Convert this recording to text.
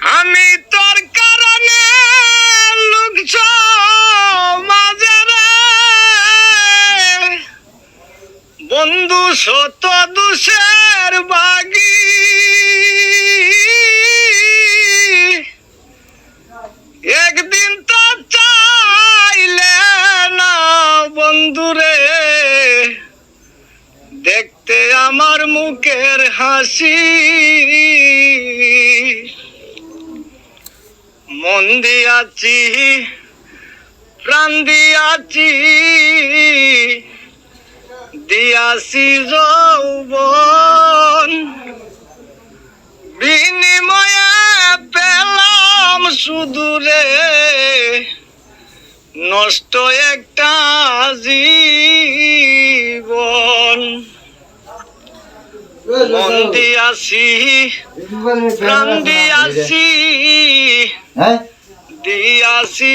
আমি তোর কারণে লুকছ মাঝারে বন্ধু শত দুষের বাগি। একদিন তো চাইলে না বন্ধুরে দেখতে আমার মুখের হাসি। মন দিয়াছি প্রাণ দিয়াছি দিয়াছি যৌবন। বিনিময়ে পেলাম শুধু রে নষ্ট একটা জীবন মন দিয়াছি প্রাণ দিয়াছি দিয়াছি